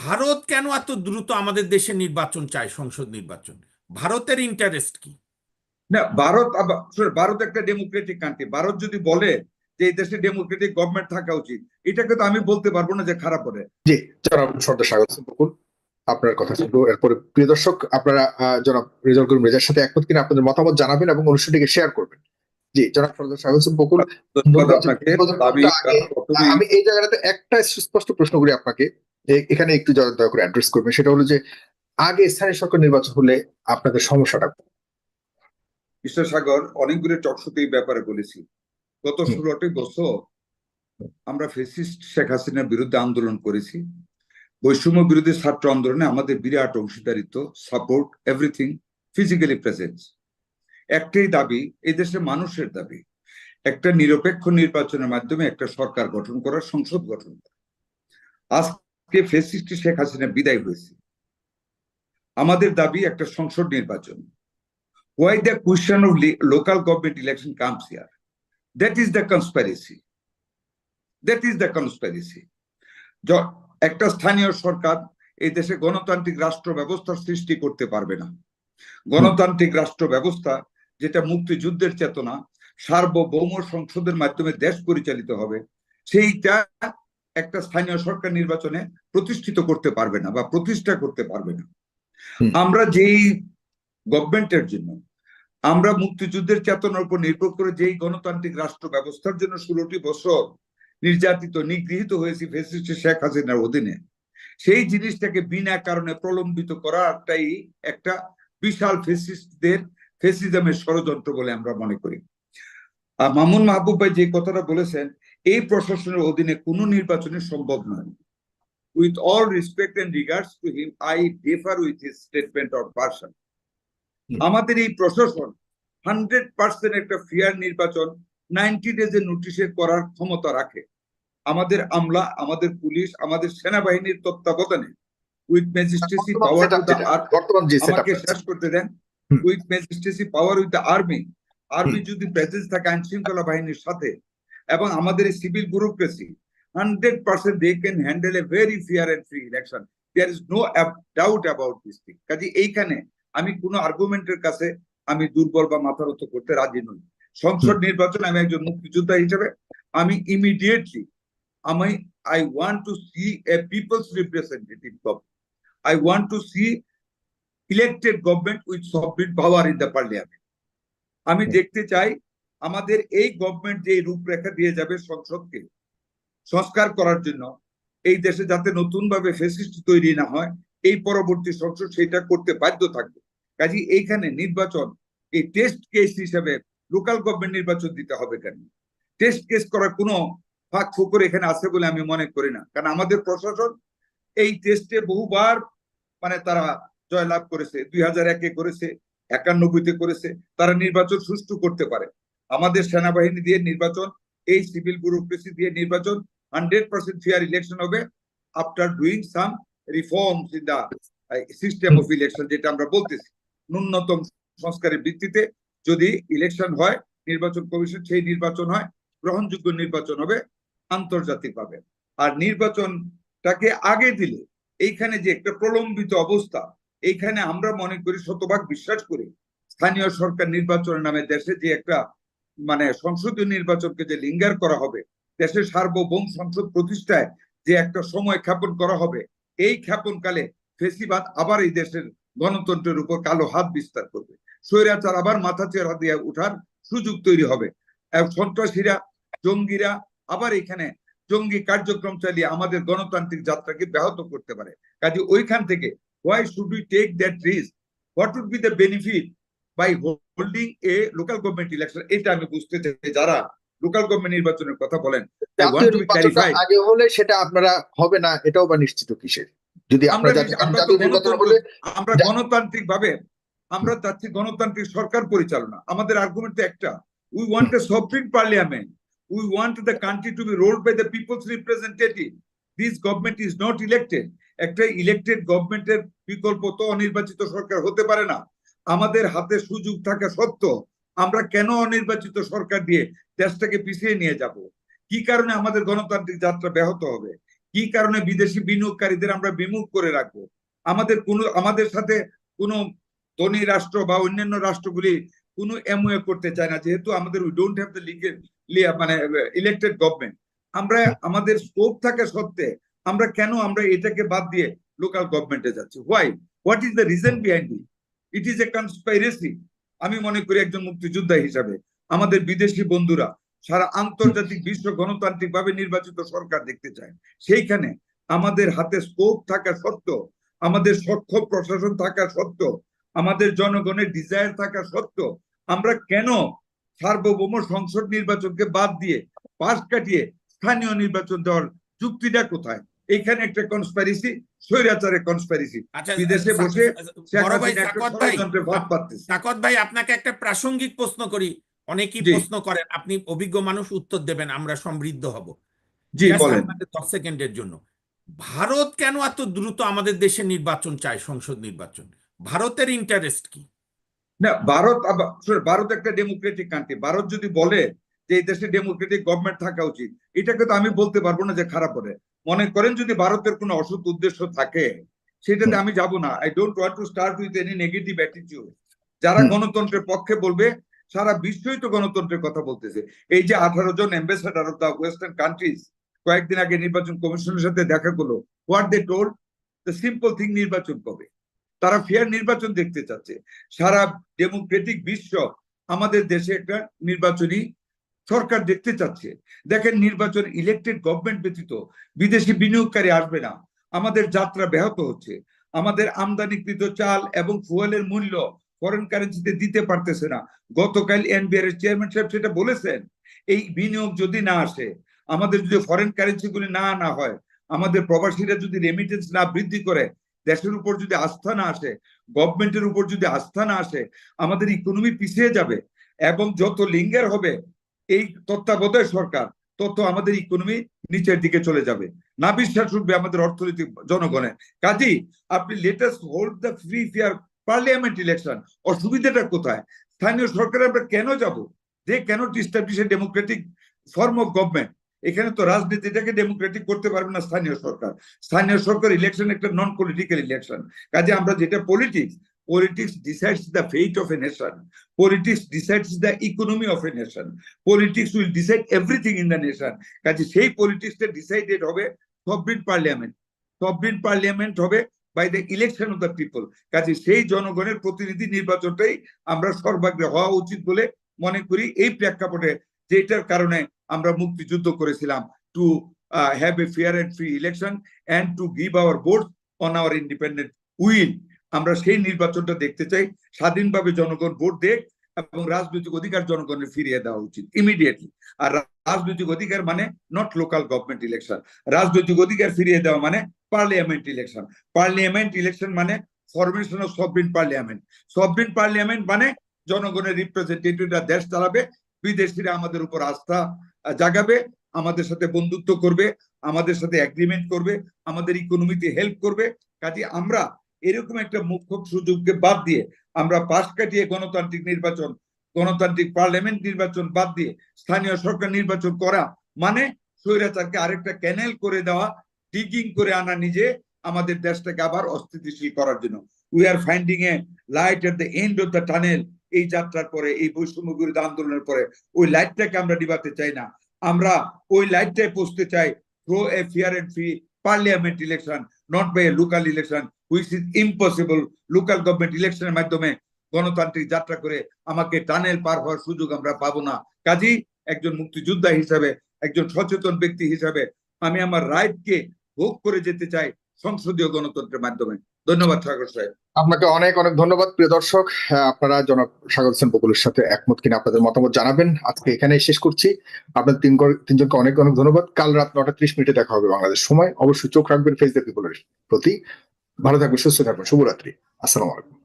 ভারত কেন এত দ্রুত আমাদের দেশে নির্বাচন চায় সংসদ নির্বাচন? ভারতের ইন্টারেস্ট কি? না ভারত আবার ভারত একটা ডেমোক্রেটিক কান্ট্রি ভারত যদি বলে যে এই দেশে ডেমোক্রেটিক গভর্নমেন্ট থাকা উচিত এটাকে তো আমি বলতে পারব না যে খারাপ হবে। জি জনাব সর্দার স্বাগত বকুল আপনার কথা শুনব। এরপরে প্রিয় দর্শক আপনারা জনাব রেজাল করিম রেজার সাথে একমত কিনা আপনাদের মতামত জানাবেন এবং অনুষ্ঠানটিকে শেয়ার করবেন। জি জনাব সর্দার স্বাগত বকুল আমি এই জায়গাটাতে একটা সুস্পষ্ট প্রশ্ন করি আপনাকে। এখানে একটু দয়া করে অ্যাড্রেস করবেন। সেটা হলো যে আগে স্থানীয় সরকার নির্বাচন হলে আপনাদের সমস্যাটা? মিস্টার সাগর অনেকগুলো টকশোতে এই ব্যাপারে বলেছি। গত। ষোলোটি বছর আমরা ফেসিস্ট শেখ হাসিনার বিরুদ্ধে আন্দোলন করেছি। বৈষম্য বিরোধী ছাত্র আন্দোলনে আমাদের বিরাট অংশীদারিত্ব সাপোর্ট এভরিথিং ফিজিক্যালি প্রেজেন্স একটাই দাবি এই দেশের মানুষের দাবি। একটা নিরপেক্ষ নির্বাচনের মাধ্যমে একটা সরকার গঠন করা সংসদ গঠন করা। আজকে ফেসিস্ট শেখ হাসিনা বিদায় হয়েছে আমাদের দাবি একটা সংসদ নির্বাচন why question of le- local government election comes here. That is the conspiracy. That is the conspiracy. একটা স্থানীয় সরকার এই দেশে গণতান্ত্রিক রাষ্ট্র ব্যবস্থার সৃষ্টি করতে পারবে না গণতান্ত্রিক রাষ্ট্র ব্যবস্থা, যেটা মুক্তিযুদ্ধের চেতনা, সার্বভৌম সংসদের মাধ্যমে দেশ পরিচালিত হবে, সেইটা একটা স্থানীয় সরকার নির্বাচনে প্রতিষ্ঠিত করতে পারবে না বা প্রতিষ্ঠা করতে পারবে না। আমরা যেই গভর্নমেন্টের জন্য আমরা মুক্তিযুদ্ধের চেতনার উপর নির্ভর করে যেই গণতান্ত্রিক রাষ্ট্র ব্যবস্থার জন্য ষোলোটি বছর নির্যাতিত নিগৃহীত হয়েছি ফেসিস্ট শেখ হাসিনার অধীনে সেই জিনিসটাকে বিনা কারণে প্রলম্বিত করাটাই একটা বিশাল ফেসিস্টদের ফেসিজমের ষড়যন্ত্র বলে আমরা মনে করি। আর মামুন মাহবুব ভাই যে কথাটা বলেছেন এই প্রশাসনের অধীনে কোনো নির্বাচনে সম্ভব নয়। With all respect and regards to him I differ with his statement of person আমাদের এই প্রশাসন হান্ড্রেড পার্সেন্ট একটা ফেয়ার নির্বাচন নাইনটি ডেজের নোটিশে করার ক্ষমতা রাখে। আমাদের আমলা আমাদের পুলিশ আমাদের সেনাবাহিনীর তত্ত্বাবধানে উইথ ম্যাজিস্ট্রেসি পাওয়ার setup যেটা, বর্তমান যে সেটআপ আমাকে শেষ করতে দেন। With magistracy power with the army army যদি প্রেজেন্স থাকে আইন শৃঙ্খলা বাহিনীর সাথে এবং আমাদের এই civil bureaucracy hundred percent they can handle a very fair and free election there is no doubt about this thing কাজে এইখানে আমি কোনো আর্গুমেন্টের কাছে আমি দুর্বল বা মাথারত করতে রাজি নই। সংসদ নির্বাচন আমি একজন মুক্তিযোদ্ধা হিসেবে আমি ইমিডিয়েটলি আমি I want to see a people's representative government I want to see elected government with sovereign power in the parliament. আমি দেখতে চাই আমাদের এই গভর্নমেন্ট যে রূপরেখা দিয়ে যাবে সংসদকে সংস্কার করার জন্য, এই দেশে যাতে নতুন ভাবে ফেসিস্ট তৈরি না হয়, এই পরবর্তী সংসদ সেটা করতে বাধ্য থাকবে। কাজে এইখানে নির্বাচন, এই টেস্ট কেস হিসেবে লোকাল গভর্নমেন্ট নির্বাচন দিতে হবে কেন? টেস্ট কেস করার কোনো ফাঁক ফোকর এখানে আছে বলে আমি মনে করি না। কারণ আমাদের প্রশাসন এই টেস্টে বহুবার মানে তারা জয়লাভ করেছে, দুই হাজার একে করেছে একানব্বইতে করেছে, তারা নির্বাচন সুষ্ঠু করতে পারে। আমাদের সেনাবাহিনী দিয়ে নির্বাচন, এই সিভিল ব্যুরোক্রেসি দিয়ে নির্বাচন হান্ড্রেড পার্সেন্ট ফেয়ার ইলেকশন হবে after doing some reforms in the system of election যেটা আমরা বলতেছি। ন্যূনতম সংস্কারের ভিত্তিতে যদি ইলেকশন হয়, নির্বাচন কমিশন সেই নির্বাচন হয়, গ্রহণযোগ্য নির্বাচন হবে আন্তর্জাতিকভাবে। আর নির্বাচনটাকে আগে দিলে এইখানে যে একটা প্রলম্বিত অবস্থা, এইখানে আমরা মনে করি শতভাগ বিশ্বাস করি। স্থানীয় সরকার নির্বাচনের নামে দেশে যে একটা মানে সংসদীয় নির্বাচনকে যে লিঙ্গার করা হবে, দেশের সার্বভৌম সংসদ প্রতিষ্ঠায় যে একটা সময় ক্ষেপণ করা হবে, এই ক্ষেপণকালে ফেসিবাদ আবার এই দেশের গণতন্ত্রের উপর কালো হাত বিস্তার করবে। স্বৈরাচার আবার মাথা চেরা দিয়ে উঠার সুযোগ তৈরি হবে। সন্ত্রাসীরা, জঙ্গিরা আবার এখানে জঙ্গি কার্যক্রম চালিয়ে আমাদের গণতান্ত্রিক যাত্রাকে ব্যাহত করতে পারে। কাজে ওইখান থেকে, why should we take that risk? What would be the benefit by holding a local government election এটা আমি বুঝতে চাই যারা লোকাল গভর্নমেন্ট নির্বাচনের কথা বলেন আগে হলে সেটা আপনারা হবে না এটাও বা নিশ্চিত কিসের? যদি আমরা গণতান্ত্রিক ভাবে আমরা চাচ্ছি গণতান্ত্রিক সরকার পরিচালনা। আমাদের আর্গুমেন্ট তো একটা। We want a sovereign parliament we want the country to be ruled by the people's representative this government is not elected একটা ইলেক্টেড গভর্নমেন্টের বিকল্প তো অনির্বাচিত সরকার হতে পারে না। আমাদের হাতে সুযোগ থাকা সত্ত্বেও আমরা কেন অনির্বাচিত সরকার দিয়ে দেশটাকে পিছিয়ে নিয়ে যাব? কি কারণে আমাদের গণতান্ত্রিক যাত্রা ব্যাহত হবে? কি কারণে বিদেশি বিনিয়োগকারীদের আমরা বিমুখ করে রাখব? আমাদের কোনো, আমাদের সাথে কোনো ধনী রাষ্ট্র বা অন্যান্য রাষ্ট্রগুলি কোনো এমওএ করতে চায় না, যেহেতু আমাদের we don't have the legal মানে ইলেক্টেড গভর্নমেন্ট আমরা, আমাদের স্কোপ থাকা সত্ত্বে আমরা কেন আমরা এটাকে বাদ দিয়ে লোকাল গভর্নমেন্টে যাচ্ছি? Why what is the reason behind it it is a conspiracy আমি মনে করি একজন মুক্তিযোদ্ধা হিসাবে আমাদের বিদেশি বন্ধুরা সারা আন্তর্জাতিক বিশ্ব গণতান্ত্রিক ভাবে নির্বাচিত সরকার দেখতে চায়। সেইখানে আমাদের হাতে স্কোপ থাকা সত্ত্বেও, আমাদের সক্ষম প্রশাসন থাকা সত্ত্বেও, আমাদের জনগণের ডিজায়ার থাকা সত্ত্বেও, আমরা কেন সার্বভৌম সংসদ নির্বাচনকে বাদ দিয়ে পাশ কাটিয়ে স্থানীয় নির্বাচন দেওয়ার যুক্তিটা কোথায়? এখানে একটা কনস্পাইরেসি স্বৈরাচারের কনস্পাইরেসি বিদেশে বসে বড় ভাই আপনাকে একটা প্রাসঙ্গিক প্রশ্ন করি। অনেকেই প্রশ্ন করেন আপনি অভিজ্ঞ মানুষ উত্তর দেবেন আমরা সমৃদ্ধ হব। জি বলেন। দশ সেকেন্ডের জন্য। ভারত কেন এত দ্রুত আমাদের দেশে নির্বাচন চায় সংসদ নির্বাচন? ভারতের ইন্টারেস্ট কি? না ভারত ভারত একটা ডেমোক্রেটিক কান্ট্রি ভারত যদি বলে যে এই দেশে ডেমোক্রেটিক গভর্নমেন্ট থাকা উচিত এটাকে তো আমি বলতে পারব না যে খারাপ হবে। মনে করেন যদি ভারতের কোনো অসৎ উদ্দেশ্য থাকে সেটাতে আমি যাব না। I don't want to start with any negative attitude যারা গণতন্ত্রের পক্ষে বলবে সারা বিশ্বই তো গণতন্ত্রের কথা বলতেছে। এই যে আঠারো জন ambassador of the western countries কয়েকদিন আগে নির্বাচন কমিশনের সাথে দেখা করল what they told the simple thing নির্বাচন কবে? তারা ফেয়ার নির্বাচন দেখতে চাচ্ছে। সারা ডেমোক্রেটিক বিশ্ব আমাদের দেশে একটা নির্বাচনী সরকার দেখতে চাচ্ছে। দেখেন, নির্বাচন ইলেকটেড গভর্নমেন্ট ব্যতীত বিদেশি বিনিয়োগকারী আসবে না। আমাদের যাত্রা ব্যাহত হচ্ছে। আমাদের আমদানিকৃত চাল এবং ফুয়েলের মূল্য ফরেন কারেন্সিতে দিতে পারতেছে না। গতকাল এনবিআর এর চেয়ারম্যান সাহেব সেটা বলেছেন, এই বিনিয়োগ যদি না আসে, আমাদের যদি ফরেন কারেন্সি গুলি না আনা হয়, আমাদের প্রবাসীরা যদি রেমিটেন্স না বৃদ্ধি করে, দেশের উপর যদি আস্থা না আসে গভর্নমেন্টের উপর যদি আস্থা না আসে, আমাদের ইকোনমি পিছিয়ে যাবে এবং যত লিঙ্গের হবে এই তত্ত্বাবধায়ক সরকার তত আমাদের ইকোনমি নিচের দিকে চলে যাবে। না বিশ্বাস উঠবে আমাদের অর্থনৈতিক জনগণের। কাজেই আপনি latest hold the free fair parliament election অসুবিধাটা কোথায়? স্থানীয় সরকারে আমরা কেন যাব? দে কেন establish a democratic form of government এখানে তো রাজনীতিটাকে ডেমোক্রেটিক করতে পারবে না স্থানীয় সরকার। স্থানীয় সরকার ইলেকশন একটা নন পলিটিক্যাল ইলেকশন কাজে আমরা যেটা politics politics decides the fate of a nation politics decides the economy of a nation politics will decide everything in the nation কাজে সেই পলিটিক্সটা ডিসাইডেড হবে সবরিন পার্লিয়ামেন্ট সবরিন পার্লিয়ামেন্ট হবে by the election of the people কাজে সেই জনগণের প্রতিনিধি নির্বাচনটাই আমরা সর্বাগ্রে হওয়া উচিত বলে মনে করি। এই প্রেক্ষাপটে যেটার কারণে আমরা মুক্তিযুদ্ধ করেছিলাম to have a fair and free election and to give our vote on our independent will আমরা সেই নির্বাচনটা দেখতে চাই, স্বাধীনভাবে জনগণ ভোট দেখ এবং রাজনৈতিক অধিকার জনগণের ফিরিয়ে দেওয়া উচিত ইমিডিয়েটলি আর রাজনৈতিক অধিকার মানে নট লোকাল গভর্নমেন্ট ইলেকশন রাজনৈতিক অধিকার ফিরিয়ে দেওয়া মানে পার্লিয়ামেন্ট ইলেকশন পার্লিয়ামেন্ট ইলেকশন মানে formation of sovereign parliament sovereign parliament মানে জনগণের রিপ্রেজেন্টেটিভরা দেশ চালাবে, বিদেশিরা আমাদের উপর আস্থা জাগাবে, আমাদের সাথে বন্ধুত্ব করবে, আমাদের সাথে এগ্রিমেন্ট করবে, আমাদের ইকোনমিতে হেল্প করবে। কাজে আমরা এরকম একটা মুখ্য সুযোগকে বাদ দিয়ে আমরা পাশ কাটিয়ে গণতান্ত্রিক নির্বাচন, গণতান্ত্রিক পার্লামেন্ট নির্বাচন বাদ দিয়ে স্থানীয় সরকার নির্বাচন করা মানে স্বৈরাচারকে আরেকটা ক্যানেল করে দেওয়া ডিগিং করে আনা নিজে আমাদের দেশটাকে আবার অস্থিতিশীল করার জন্য। We are finding a light at the end of the tunnel এই যাত্রার পরে, এই বৈষম্য বিরোধী আন্দোলনের পরে। ওই লাইটটাকে আমরা নিভাতে চাই না। আমরা ওই লাইটটাই পৌঁছতে চাই through a fair and free parliament election not by a local election which is impossible local government ইলেকশনের মাধ্যমে গণতান্ত্রিক যাত্রা করে আমাকে টানেল পার হওয়ার সুযোগ আমরা পাবো না। কাজেই একজন মুক্তিযোদ্ধা হিসাবে একজন সচেতন ব্যক্তি হিসাবে আমি আমার রাইটকে ভোগ করে যেতে চাই সংসদীয় গণতন্ত্রের মাধ্যমে। ধন্যবাদ সাগর সাহেব। আপনাকে অনেক অনেক ধন্যবাদ প্রিয় দর্শক। হ্যাঁ, আপনারা জনাব স্বাগত হোসেন বকুলের সাথে একমত কিনা আপনাদের মতামত জানাবেন। আজকে এখানে শেষ করছি। আপনাদের তিন তিনজনকে অনেক অনেক ধন্যবাদ। কাল রাত নটা ত্রিশ মিনিটে দেখা হবে বাংলাদেশ সময়। অবশ্যই চোখ রাখবেন ফেসবুক পিপলের প্রতি। ভালো থাকবেন সুস্থ থাকবেন শুভরাত্রি। আসসালামু আলাইকুম।